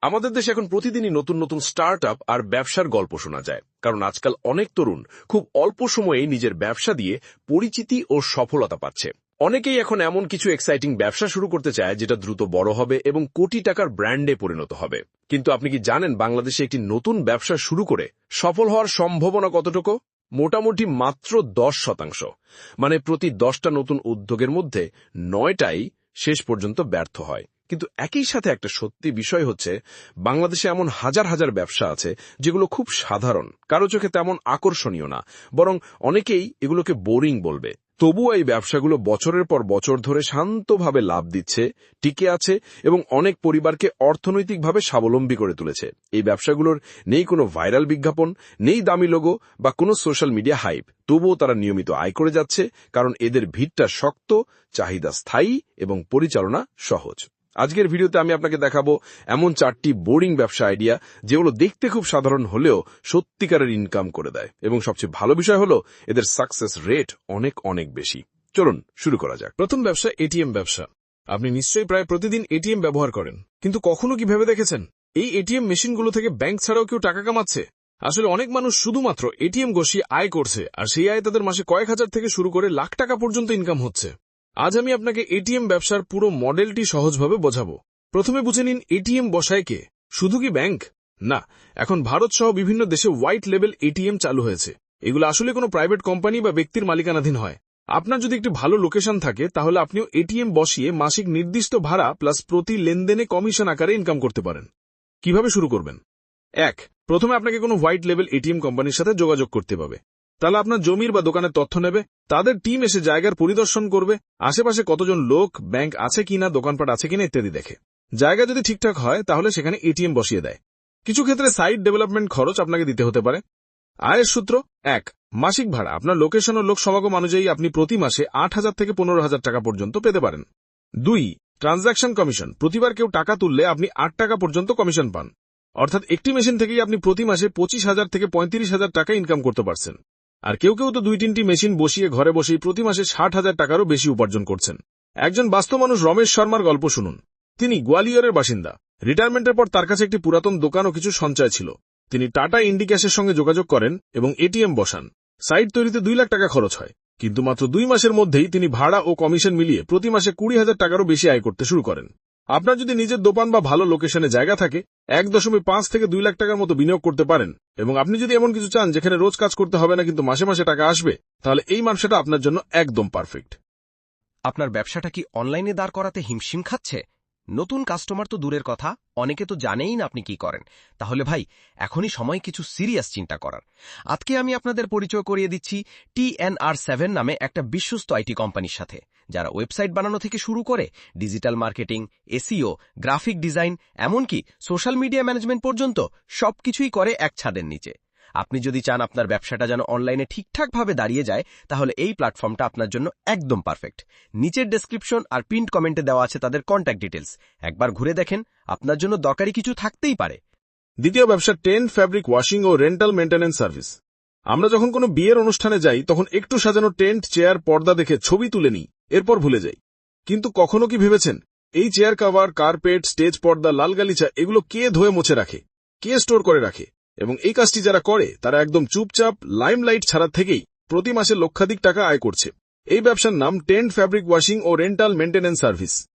আমাদের দেশে এখন প্রতিদিনই নতুন নতুন স্টার্ট আর ব্যবসার গল্প শোনা যায়। কারণ আজকাল অনেক তরুণ খুব অল্প সময়ে নিজের ব্যবসা দিয়ে পরিচিতি ও সফলতা পাচ্ছে। অনেকেই এখন এমন কিছু এক্সাইটিং ব্যবসা শুরু করতে চায় যেটা দ্রুত বড় হবে এবং কোটি টাকার ব্র্যান্ডে পরিণত হবে। কিন্তু আপনি কি জানেন বাংলাদেশে একটি নতুন ব্যবসা শুরু করে সফল হওয়ার সম্ভাবনা কতটুকু? মোটামুটি মাত্র দশ শতাংশ। মানে প্রতি দশটা নতুন উদ্যোগের মধ্যে নয়টাই শেষ পর্যন্ত ব্যর্থ হয়। কিন্তু একই সাথে একটা সত্যি বিষয় হচ্ছে, বাংলাদেশে এমন হাজার হাজার ব্যবসা আছে যেগুলো খুব সাধারণ, কারও চোখে তেমন আকর্ষণীয় না, বরং অনেকেই এগুলোকে বোরিং বলবে। তবুও এই ব্যবসাগুলো বছরের পর বছর ধরে শান্তভাবে লাভ দিচ্ছে, টিকে আছে এবং অনেক পরিবারকে অর্থনৈতিকভাবে স্বাবলম্বী করে তুলেছে। এই ব্যবসাগুলোর নেই কোনো ভাইরাল বিজ্ঞাপন, নেই দামি লোগো বা কোনো সোশ্যাল মিডিয়া হাইপ। তবুও তারা নিয়মিত আয় করে যাচ্ছে, কারণ এদের ভিড়টা শক্ত, চাহিদা স্থায়ী এবং পরিচালনা সহজ। আজকের ভিডিওতে আমি আপনাকে দেখাবো এমন চারটি বোরিং ব্যবসা আইডিয়া যেগুলো দেখতে খুব সাধারণ হলেও সত্যিকারের ইনকাম করে দেয়। এবং সবচেয়ে ভালো বিষয় হলো, এদের সাকসেস রেট অনেক অনেক বেশি। চলুন, শুরু করা যাক। প্রথম ব্যবসা এটিএম ব্যবসা। আপনি নিশ্চয়ই প্রায় প্রতিদিন এটিএম ব্যবহার করেন। কিন্তু কখনো কি ভেবে দেখেছেন? এই এটিএম মেশিনগুলো থেকে ব্যাংক ছাড়াও কেউ টাকা কামাচ্ছে? আসলে অনেক মানুষ শুধুমাত্র এটিএম ঘষিয়ে আয় করছে, আর সেই আয় তাদের মাসে কয়েক হাজার থেকে শুরু করে লাখ টাকা পর্যন্ত ইনকাম হচ্ছে। আজ আমি আপনাকে এটিএম ব্যবসার পুরো মডেলটি সহজভাবে বোঝাবো। প্রথমে বুঝে নিন, এটিএম বসায় কে? শুধু কি ব্যাংক? না, এখন ভারত সহ বিভিন্ন দেশে হোয়াইট লেভেল এটিএম চালু হয়েছে। এগুলো আসলে কোনো প্রাইভেট কোম্পানি বা ব্যক্তির মালিকানাধীন হয়। আপনার যদি একটি ভালো লোকেশন থাকে, তাহলে আপনিও এটিএম বসিয়ে মাসিক নির্দিষ্ট ভাড়া প্লাস প্রতি লেনদেনে কমিশন আকারে ইনকাম করতে পারেন। কীভাবে শুরু করবেন? এক, প্রথমে আপনাকে কোনো হোয়াইট লেভেল এটিএম কোম্পানির সাথে যোগাযোগ করতে হবে। তাহলে আপনার জমির বা দোকানের তথ্য নেবে, তাদের টিম এসে জায়গার পরিদর্শন করবে, আশেপাশে কতজন লোক, ব্যাংক আছে কিনা, দোকানপাট আছে কিনা ইত্যাদি দেখে। জায়গা যদি ঠিকঠাক হয়, তাহলে সেখানে এটিএম বসিয়ে দেয়। কিছু ক্ষেত্রে সাইট ডেভেলপমেন্ট খরচ আপনাকে দিতে হতে পারে। আয়ের সূত্র, এক, মাসিক ভাড়া। আপনার লোকেশন ও লোক সমাগম অনুযায়ী আপনি প্রতি মাসে আট হাজার থেকে পনেরো হাজার টাকা পর্যন্ত পেতে পারেন। দুই, ট্রানজাকশন কমিশন। প্রতিবার কেউ টাকা তুললে আপনি আট টাকা পর্যন্ত কমিশন পান। অর্থাৎ একটি মেশিন থেকেই আপনি প্রতি মাসে পঁচিশ হাজার থেকে পঁয়ত্রিশ হাজার টাকা ইনকাম করতে পারছেন। আর কেউ কেউ তো দুই তিনটি মেশিন বসিয়ে ঘরে বসেই প্রতি মাসে ষাট হাজার টাকারও বেশি উপার্জন করছেন। একজন বাস্তব মানুষ রমেশ শর্মার গল্প শুনুন। তিনি গোয়ালিয়রের বাসিন্দা। রিটায়ারমেন্টের পর তার কাছে একটি পুরাতন দোকান ও কিছু সঞ্চয় ছিল। তিনি টাটা ইন্ডিক্যাশের সঙ্গে যোগাযোগ করেন এবং এটিএম বসান। সাইট তৈরিতে দুই লাখ টাকা খরচ হয়। কিন্তু মাত্র দুই মাসের মধ্যেই তিনি ভাড়া ও কমিশন মিলিয়ে প্রতি মাসে কুড়ি হাজার টাকারও বেশি আয় করতে শুরু করেন। আপনার যদি নিজের দোকান বা ভালো লোকেশনে জায়গা থাকে, এক দশমিক পাঁচ থেকে দুই লাখ টাকার মতো বিনিয়োগ করতে পারেন। এবং আপনি যদি এমন কিছু চান, যেখানে রোজ কাজ করতে হবে না, কিন্তু মাসে মাসে টাকা আসবে, তাহলে এই ব্যবসাটা আপনার জন্য একদম পারফেক্ট আপনার ব্যবসাটা কি অনলাইনে দাঁড় করাতে হিমশিম খাচ্ছে? নতুন কাস্টমার তো দূরের কথা, অনেকে তো জানেই না আপনি কি করেন। তাহলে ভাই, এখনই সময় কিছু সিরিয়াস চিন্তা করার। আজকে আমি আপনাদের পরিচয় করিয়ে দিচ্ছি টিএনআর সেভেন নামে একটা বিশ্বস্ত আইটি কোম্পানির সাথে। যারা ওয়েবসাইট বানানো থেকে শুরু করে digital marketing SEO graphic design, এমনকি সোশ্যাল মিডিয়া ম্যানেজমেন্ট পর্যন্ত সবকিছুই করে এক ছাদের নিচে। আপনি যদি চান আপনার ব্যবসাটা যেন অনলাইনে ঠিকঠাকভাবে দাঁড়িয়ে যায়, তাহলে এই প্ল্যাটফর্মটা আপনার জন্য একদম পারফেক্ট। নিচের ডেসক্রিপশন আর প্রিন্ট কমেন্টে দেওয়া আছে তাদের কন্ট্যাক্ট ডিটেলস একবার ঘুরে দেখেন, আপনার জন্য দরকারি কিছু থাকতেই পারে। দ্বিতীয় ব্যবসা টেন ফ্যাব্রিক ওয়াশিং ও রেন্টাল মেন্টেন্যান্স সার্ভিস। আমরা যখন কোনো বিয়ের অনুষ্ঠানে যাই, তখন একটু সাজানো টেন্ট, চেয়ার, পর্দা দেখে ছবি তুলে নিই। এরপর ভুলে যাই। কিন্তু কখনো কি ভেবেছেন, এই চেয়ার কাভার কার্পেট স্টেজ পর্দা, লাল গালিচা, এগুলো কে ধোয়ে মুছে রাখে? কে স্টোর করে রাখে? এবং এই কাজটি যারা করে, তারা একদম চুপচাপ লাইমলাইট ছাড়া থেকেই প্রতি মাসে লক্ষাধিক টাকা আয় করছে। এই ব্যবসার নাম টেন্ট ফ্যাব্রিক ওয়াশিং ও রেন্টাল মেন্টেন্যান্স সার্ভিস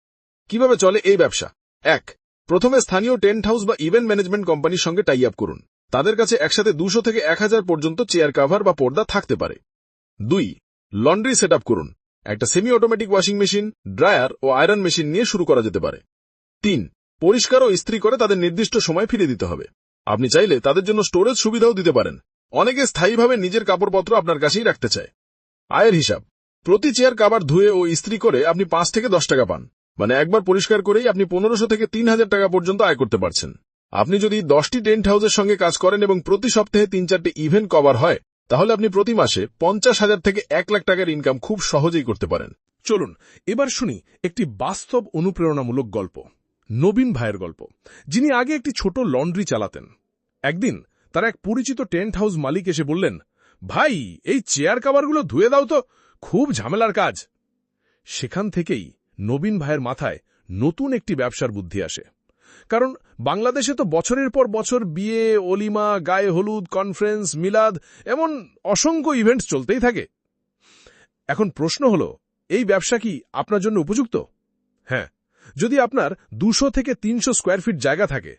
কীভাবে চলে এই ব্যবসা? এক, প্রথমে স্থানীয় টেন্ট হাউস বা ইভেন্ট ম্যানেজমেন্ট কোম্পানির সঙ্গে টাই আপ করুন। তাদের কাছে একসাথে দুশো থেকে এক হাজার পর্যন্ত চেয়ার কাভার বা পর্দা থাকতে পারে। দুই লন্ড্রি সেট করুন। একটা semi automatic washing machine dryer ও আয়রন মেশিন নিয়ে শুরু করা যেতে পারে। তিন, পরিষ্কার ও ইস্ত্রি করে তাদের নির্দিষ্ট সময় ফিরে দিতে হবে। আপনি চাইলে তাদের জন্য স্টোরেজ সুবিধাও দিতে পারেন। অনেকে স্থায়ীভাবে নিজের কাপড়পত্র আপনার কাছেই রাখতে চায়। আয়ের হিসাব, প্রতি চেয়ার কাবার ধুয়ে ও ইস্ত্রি করে আপনি পাঁচ থেকে দশ টাকা পান। মানে একবার পরিষ্কার করেই আপনি পনেরোশো থেকে তিন হাজার টাকা পর্যন্ত আয় করতে পারছেন। আপনি যদি দশটি টেন্ট হাউসের সঙ্গে কাজ করেন এবং প্রতি সপ্তাহে তিন চারটি ইভেন্ট কভার হয় তাহলে আপনি প্রতি মাসে পঞ্চাশ হাজার থেকে এক লাখ টাকার ইনকাম খুব সহজেই করতে পারেন। চলুন, এবার শুনি একটি বাস্তব অনুপ্রেরণামূলক গল্প, নবীন ভাইয়ের গল্প, যিনি আগে একটি ছোট লন্ড্রি চালাতেন। একদিন তার এক পরিচিত টেন্ট হাউস মালিক এসে বললেন, ভাই, এই চেয়ার কাভারগুলো ধুয়ে দাও তো, খুব ঝামেলার কাজ। সেখান থেকেই নবীন ভাইয়ের মাথায় নতুন একটি ব্যবসার বুদ্ধি আসে। কারণ বাংলাদেশে তো বছরের পর বছর বিয়ে, অলিমা, গায়ে হলুদ কনফারেন্স মিলাদ এমন অসংখ্য ইভেন্টস চলতেই থাকে। এখন প্রশ্ন হল, এই ব্যবসা কি আপনার জন্য উপযুক্ত? হ্যাঁ যদি আপনার দুশো থেকে তিনশো স্কোয়ার ফিট জায়গা থাকে,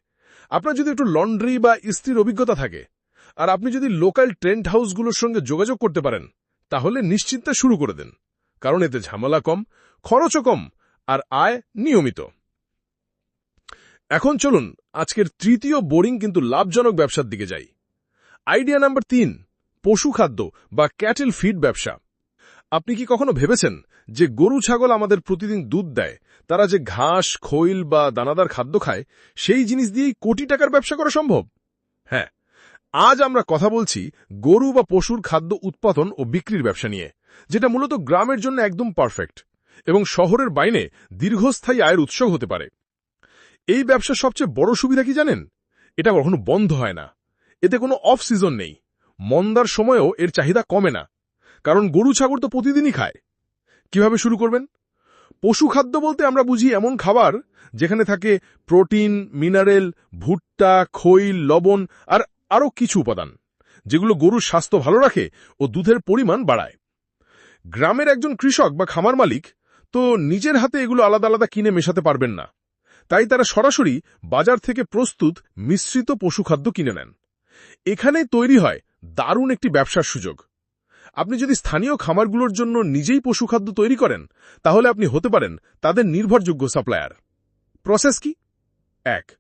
আপনার যদি একটু লন্ড্রি বা ইস্ত্রির অভিজ্ঞতা থাকে, আর আপনি যদি লোকাল ট্রেন্ট হাউসগুলোর সঙ্গে যোগাযোগ করতে পারেন, তাহলে নিশ্চিন্তে শুরু করে দেন। কারণ এতে ঝামেলা কম, খরচও কম, আর আয় নিয়মিত। এখন চলুন আজকের তৃতীয় বোরিং কিন্তু লাভজনক ব্যবসার দিকে যাই। আইডিয়া নাম্বার তিন, পশু খাদ্য বা ক্যাটেল ফিড ব্যবসা। আপনি কি কখনো ভেবেছেন যে গরু ছাগল আমাদের প্রতিদিন দুধ দেয়, তারা যে ঘাস, খৈল বা দানাদার খাদ্য খায়, সেই জিনিস দিয়েই কোটি টাকার ব্যবসা করা সম্ভব? হ্যাঁ আজ আমরা কথা বলছি গরু বা পশুর খাদ্য উৎপাদন ও বিক্রির ব্যবসা নিয়ে, যেটা মূলত গ্রামের জন্য একদম পারফেক্ট এবং শহরের বাইনে দীর্ঘস্থায়ী আয়ের উৎস হতে পারে। এই ব্যবসার সবচেয়ে বড় সুবিধা কি জানেন? এটা কখনো বন্ধ হয় না। এতে কোনো অফ সিজন নেই। মন্দার সময়েও এর চাহিদা কমে না। কারণ গরু ছাগল তো প্রতিদিনই খায়। কীভাবে শুরু করবেন? পশু খাদ্য বলতে আমরা বুঝি এমন খাবার যেখানে থাকে প্রোটিন, মিনারেল, ভুট্টা, খৈল, লবণ আর আরও কিছু উপাদান, যেগুলো গরুর স্বাস্থ্য ভালো রাখে ও দুধের পরিমাণ বাড়ায়। গ্রামের একজন কৃষক বা খামার মালিক তো নিজের হাতে এগুলো আলাদা আলাদা কিনে মেশাতে পারবেন না। তাই তারা সরাসরি বাজার থেকে প্রস্তুত মিশ্রিত পশুখাদ্য কিনে নেন। এখানেই তৈরি হয় দারুণ একটি ব্যবসার সুযোগ। আপনি যদি স্থানীয় খামারগুলোর জন্য নিজেই পশুখাদ্য তৈরি করেন, তাহলে আপনি হতে পারেন তাদের নির্ভরযোগ্য সাপ্লায়ার। প্রসেস কি? এক,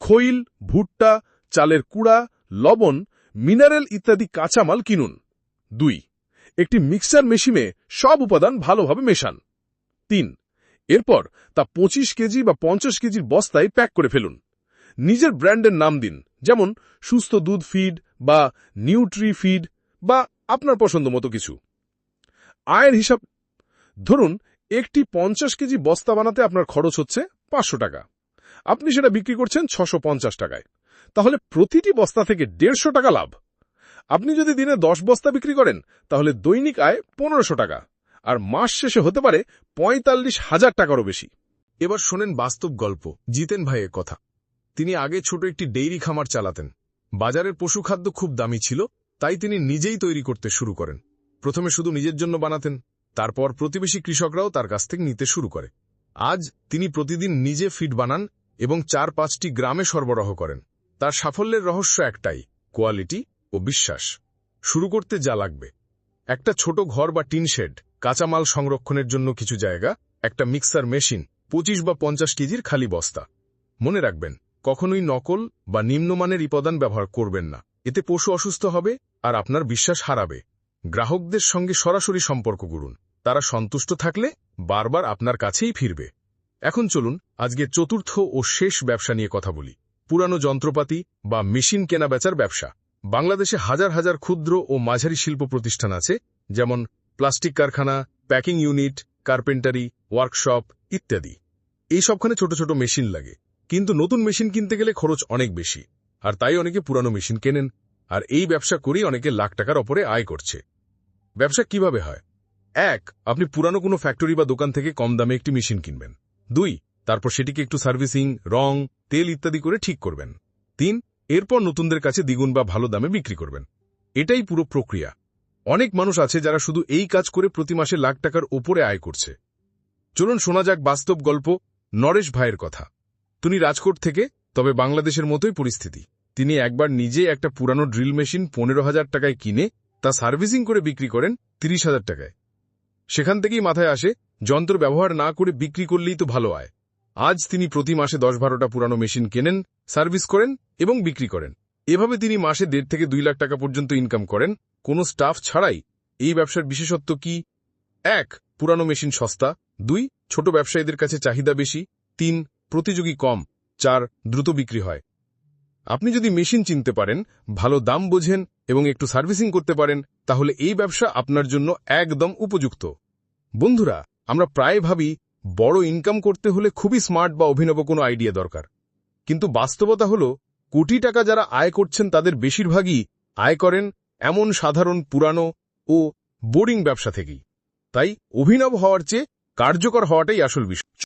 খৈল, ভুট্টা, চালের কুড়া, লবণ, মিনারেল ইত্যাদি কাঁচামাল কিনুন। দুই, একটি মিক্সার মেশিনে সব উপাদান ভালোভাবে মেশান। তিন এরপর তা পঁচিশ কেজি বা পঞ্চাশ কেজির বস্তায় প্যাক করে ফেলুন। নিজের ব্র্যান্ডের নাম দিন, যেমন সুস্থ দুধ ফিড বা নিউট্রি ফিড বা আপনার পছন্দ মতো কিছু। আয়ের হিসাব, ধরুন একটি পঞ্চাশ কেজি বস্তা বানাতে আপনার খরচ হচ্ছে পাঁচশো টাকা। আপনি সেটা বিক্রি করছেন ছশো টাকায়। তাহলে প্রতিটি বস্তা থেকে দেড়শো টাকা লাভ। আপনি যদি দিনে দশ বস্তা বিক্রি করেন, তাহলে দৈনিক আয় পনেরোশো টাকা। আর মাস শেষে হতে পারে পঁয়তাল্লিশ হাজার টাকারও বেশি। এবার শোনেন বাস্তব গল্প, জিতেন ভাইয়ের কথা। তিনি আগে ছোট একটি ডেইরি খামার চালাতেন। বাজারের পশু খাদ্য খুব দামি ছিল, তাই তিনি নিজেই তৈরি করতে শুরু করেন। প্রথমে শুধু নিজের জন্য বানাতেন, তারপর প্রতিবেশী কৃষকরাও তার কাছ থেকে নিতে শুরু করে। আজ তিনি প্রতিদিন নিজে ফিড বানান এবং চার পাঁচটি গ্রামে সরবরাহ করেন। তার সাফল্যের রহস্য একটাই, কোয়ালিটি ও বিশ্বাস। শুরু করতে যা লাগবে। একটা ছোট ঘর বা টিন শেড কাঁচামাল সংরক্ষণের জন্য কিছু জায়গা, একটা মিক্সার মেশিন, পঁচিশ বা পঞ্চাশ কেজির খালি বস্তা। মনে রাখবেন, কখনোই নকল বা নিম্নমানের উপাদান ব্যবহার করবেন না। এতে পশু অসুস্থ হবে আর আপনার বিশ্বাস হারাবে। গ্রাহকদের সঙ্গে সরাসরি সম্পর্ক করুন তারা সন্তুষ্ট থাকলে বারবার আপনার কাছেই ফিরবে। এখন চলুন আজকে চতুর্থ ও শেষ ব্যবসা নিয়ে কথা বলি। পুরানো যন্ত্রপাতি বা মেশিন কেনাবেচার ব্যবসা। বাংলাদেশে হাজার হাজার ক্ষুদ্র ও মাঝারি শিল্প প্রতিষ্ঠান আছে, যেমন প্লাস্টিক কারখানা, প্যাকিং ইউনিট, কার্পেন্টারি, ওয়ার্কশপ ইত্যাদি। এই সবখানে ছোট ছোট মেশিন লাগে, কিন্তু নতুন মেশিন কিনতে গেলে খরচ অনেক বেশি, আর তাই অনেকে পুরানো মেশিন কেনেন, আর এই ব্যবসা করেই অনেকে লাখ টাকার ওপরে আয় করছে। ব্যবসা কীভাবে হয়? এক, আপনি পুরানো কোনো ফ্যাক্টরি বা দোকান থেকে কম দামে একটি মেশিন কিনবেন। দুই, তারপর সেটিকে একটু সার্ভিসিং, রং, তেল ইত্যাদি করে ঠিক করবেন। তিন, এরপর নতুনদের কাছে দ্বিগুণ বা ভালো দামে বিক্রি করবেন। এটাই পুরো প্রক্রিয়া। অনেক মানুষ আছে যারা শুধু এই কাজ করে প্রতি মাসে লাখ টাকার ওপরে আয় করছে। চলুন শোনা যাক বাস্তব গল্প নরেশ ভাইয়ের কথা। তিনি রাজকোট থেকে, তবে বাংলাদেশের মতোই পরিস্থিতি। তিনি একবার নিজে একটা পুরানো ড্রিল মেশিন পনেরো হাজার টাকায় কিনে, তা সার্ভিসিং করে বিক্রি করেন তিরিশ হাজার টাকায়। সেখান থেকেই মাথায় আসে, যন্ত্র ব্যবহার না করে বিক্রি করলেই তো ভালো আয়। আজ তিনি প্রতি মাসে দশ বারোটা পুরানো মেশিন কেনেন, সার্ভিস করেন এবং বিক্রি করেন। এভাবে তিনি মাসে দেড় থেকে দুই লাখ টাকা পর্যন্ত ইনকাম করেন। কোনো স্টাফ ছাড়াই। এই ব্যবসার বিশেষত্ব কি? এক, পুরানো মেশিন সস্তা। দুই, ছোট ব্যবসায়ীদের কাছে চাহিদা বেশি। তিন, প্রতিযোগী কম। চার, দ্রুত বিক্রি হয়। আপনি যদি মেশিন চিনতে পারেন, ভালো দাম বোঝেন এবং একটু সার্ভিসিং করতে পারেন, তাহলে এই ব্যবসা আপনার জন্য একদম উপযুক্ত। বন্ধুরা, আমরা প্রায় ভাবি, বড় ইনকাম করতে হলে খুবই স্মার্ট বা অভিনব কোনো আইডিয়া দরকার। কিন্তু বাস্তবতা হল কোটি টাকা যারা আয় করছেন তাদের বেশিরভাগই আয় করেন এমন সাধারণ পুরানো ও বোরিং ব্যবসা থেকেই। তাই অভিনব হওয়ার চেয়ে কার্যকর হওয়াটাই আসল বিষয়।